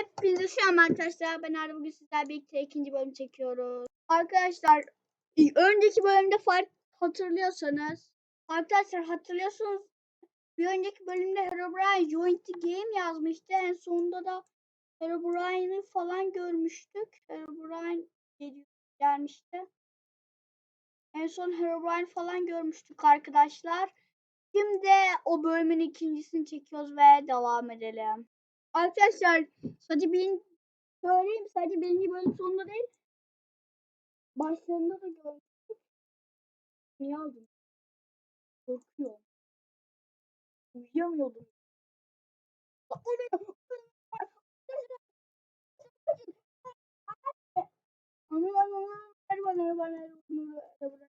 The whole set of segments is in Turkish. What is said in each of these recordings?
Hepinize selam arkadaşlar. Ben Arda bugün sizlerle birlikte ikinci bölüm çekiyoruz. Arkadaşlar önceki bölümde fark hatırlıyorsanız arkadaşlar hatırlıyorsunuz bir önceki bölümde Herobrine Join the Game yazmıştı. En sonunda da Herobrine'i falan görmüştük. Herobrine geliyor- gelmişti. En son Herobrine falan görmüştük arkadaşlar. Şimdi o bölümün ikincisini çekiyoruz ve devam edelim. Arkadaşlar sadece bir söyleyeyim sadece birinci bölüm sonunda değil. Başlarında da görmüştük. Niye aldım? Korkuyorum. Uyuyamıyordum. O ne? Ver bana ver bana ver bunu bana.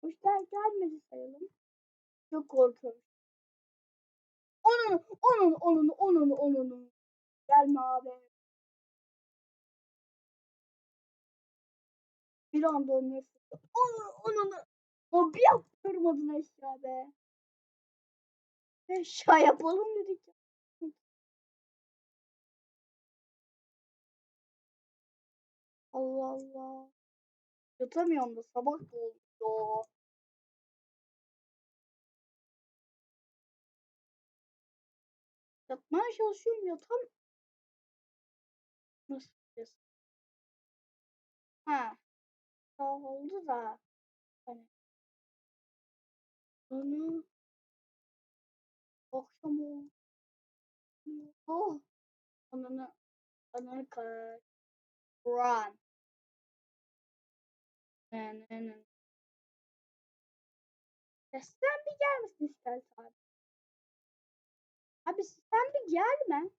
Hoşlar gelmedi sayalım. Çok korkuyorum. Onun, onun, onun, onun, onun. Gelme abi. Bir anda onu Onun, onun. O bir yaptırmadın eşya be. Eşya yapalım dedik. Allah Allah. Yatamıyorum da sabah da oldu. Yatmaya çalışıyorum yatam. Nasıl yapacağız? Ha. Daha oldu da. Hani. Onu. Akşam oldu. Oh. Ananı. Ananı kar. Run. Ya sen bir gel misin istersen abi? Sen bir gelme.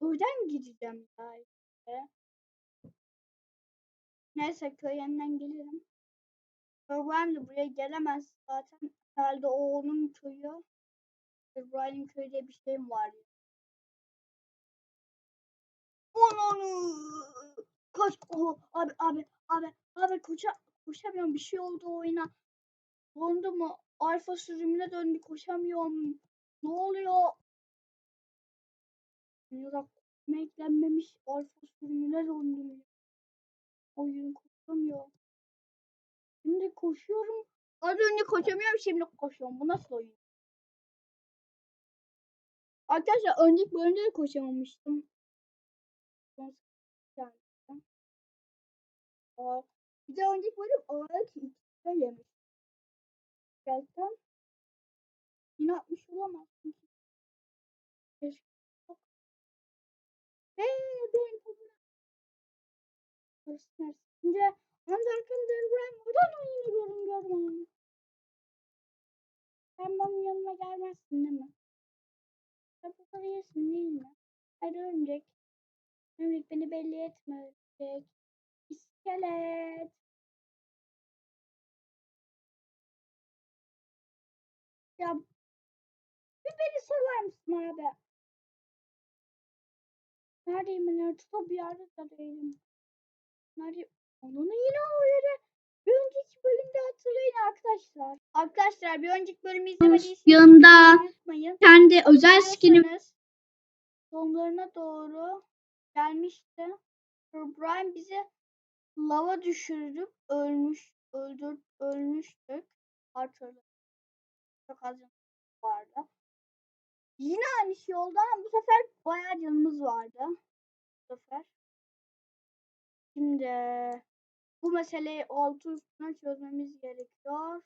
Köyden gideceğim daha işte. Neyse köy yanından gelirim. Ibrahim de buraya gelemez zaten. Herhalde o onun köyü. İbrahim köyde bir şey var? Onu Koş. Oh, abi abi abi abi koşa koşamıyorum. Bir şey oldu oyuna. Dondu mu? Alfa sürümüne döndü. Koşamıyorum. Ne oluyor? Ya da eklenmemiş alfa sürümüne döndüm. Oyun koşamıyor. Şimdi koşuyorum. Az önce koşamıyorum şimdi koşuyorum. Bu nasıl oyun? Arkadaşlar önceki bölümde de koşamamıştım. Bir de önceki bölüm ağaç içinde yemiş. Gelsem yine atmış olamaz. Çünkü keşke. Ve benim popüler. Şimdi Undercover Brand oradan oynuyorum gördüm. Sen benim yanıma gelmezsin değil mi? Sen bu kadar iyisin değil mi? Hadi örümcek. Örümcek beni belli etme. İskelet. Ya bir beni sorar mısın abi? Neredeyim ben? Ortada bir yerde de değilim. Nerede? Onun yine o yere. Bir önceki bölümde hatırlayın arkadaşlar. Arkadaşlar bir önceki bölümü izlemediyseniz unutmayın. kendi özel skinim İzlerseniz sonlarına doğru gelmişti. Brian bizi lava düşürdük. Ölmüş, öldür, ölmüştük. Hatırladım. Çok az canımız vardı. Yine aynı şey oldu ama bu sefer bayağı canımız vardı. Bu sefer. Şimdi bu meseleyi altı üstüne çözmemiz gerekiyor.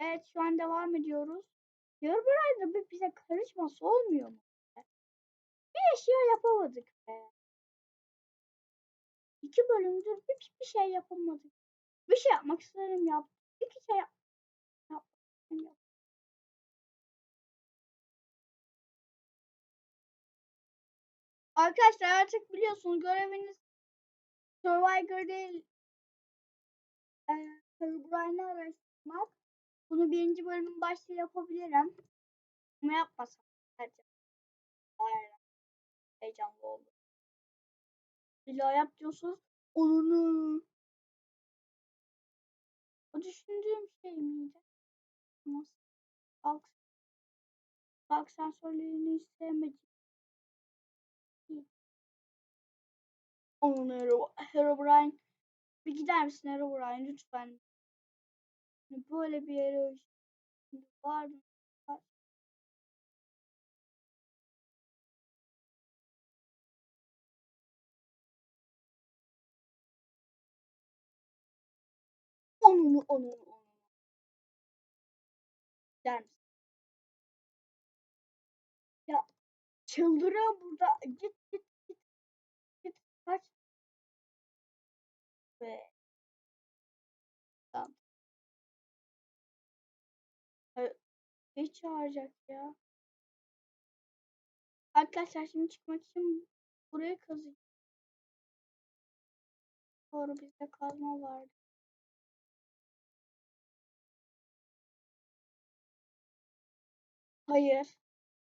Evet şu an devam ediyoruz. Diyor burada bir bize karışması olmuyor mu? Bir eşya yapamadık be. İki bölümdür hiçbir şey yapamadık. Bir şey yapmak istedim yaptık. İki şey yap istedim yaptık. Arkadaşlar artık biliyorsunuz göreviniz Survivor değil eee Herobrine'i araştırmak. Bunu birinci bölümün başta yapabilirim. Ama yapmasam. Heyecanlı oldu. İlla yap diyorsunuz. Onu. O düşündüğüm şey miydi? Nasıl? Kalk sensörlerini hiç sevmedim. Onun Hero, Herobrine. Bir gider misin Herobrine lütfen? Böyle bir yere şimdi Onunu onunu onunu. Gider misin? Ya çıldırıyorum burada. Git git git. Git kaç. Ve tamam. Ne çağıracak ya? Arkadaşlar şimdi çıkmak için buraya kazıyım. Doğru bizde kazma vardı. Hayır.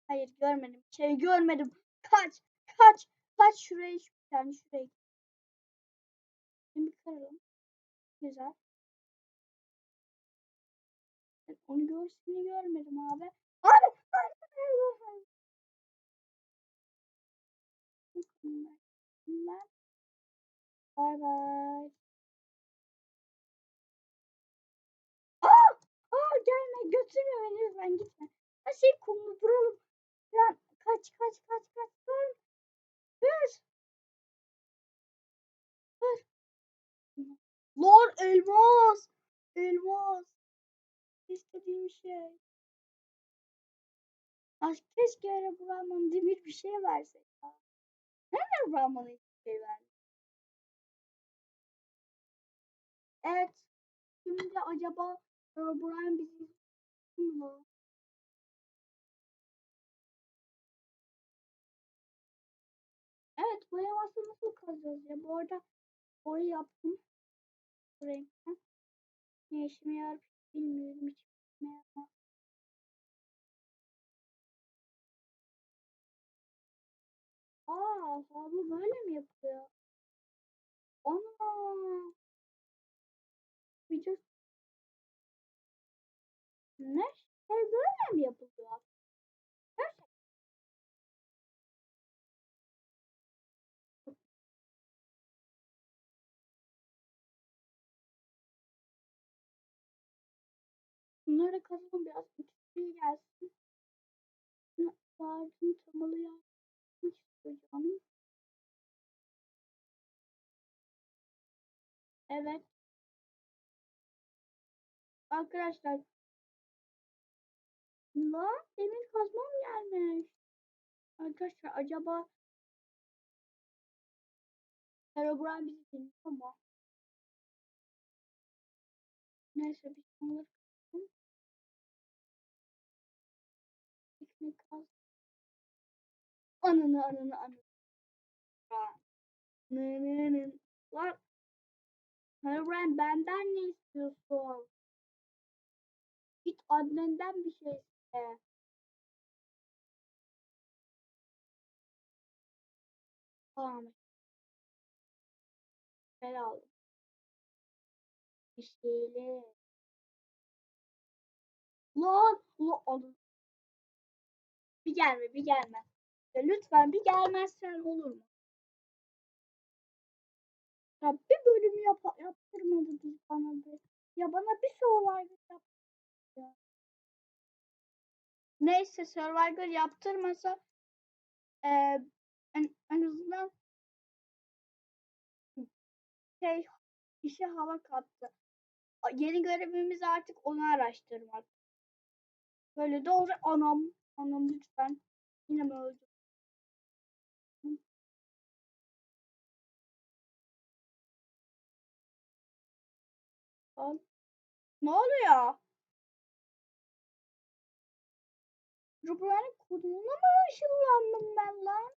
Hayır görmedim. Şey görmedim. Kaç. Kaç. Kaç şuraya yani şuraya. Şimdi kıralım. Güzel. Ben Onu görseni görmedim abi. Abi. Bay bay. Aa! Aa gelme götürme beni lütfen gitme. Her şey kumlu duralım. Ya kaç kaç kaç kaç. Dur. Dur. Dur. Lor elmas. Elmas. İstediğim şey. Ay keşke Brahman demir bir şey verse. Neden Brahman'a hiçbir şey vermiyor? Evet. Şimdi acaba Brian bizi mu? Evet elması nasıl kazacağız ya? Bu arada orayı yaptım. Bu. Ne işime yarar bilmiyorum hiç. Ne. Aa, havlu böyle mi yapıyor? Ana. Video ne? Bunları kazanın biraz küçüğü gelsin. Yardım temalı yapmak istiyorum. Evet. Arkadaşlar. Lan demir kazmam gelmiş. Arkadaşlar acaba Herobrine bizi dinliyor mu? Neyse bir sonraları kazalım. Ananı ananı ananı. Nı nı nı. Lan. Herobrine benden ne istiyorsun? Git annenden bir şey iste. Tamam. Aldım. Bir şeyler. Lan. Lan. Bir gelme bir gelme. Lütfen bir gelmezsen olur mu? Ya bir bölüm yap yaptırmadı biz bana bir. Ya bana bir Survivor yap. Ya. Neyse Survivor yaptırmasa eee en, en azından şey işe hava kattı. Yeni görevimiz artık onu araştırmak. Böyle de olacak. Anam, anam lütfen. Yine mi öldüm? Al. Ne oluyor? Rubra'nın koduna mı ışınlandım ben lan?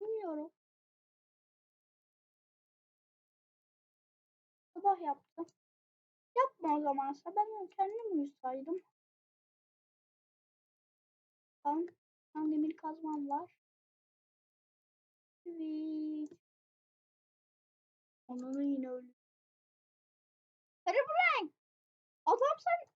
Bilmiyorum. Sabah yaptım. Yapma o zamansa ben kendim uyusaydım. Ben, ben demir kazmam var. Evet. Onun yine öldü. Herobrine! Adam sen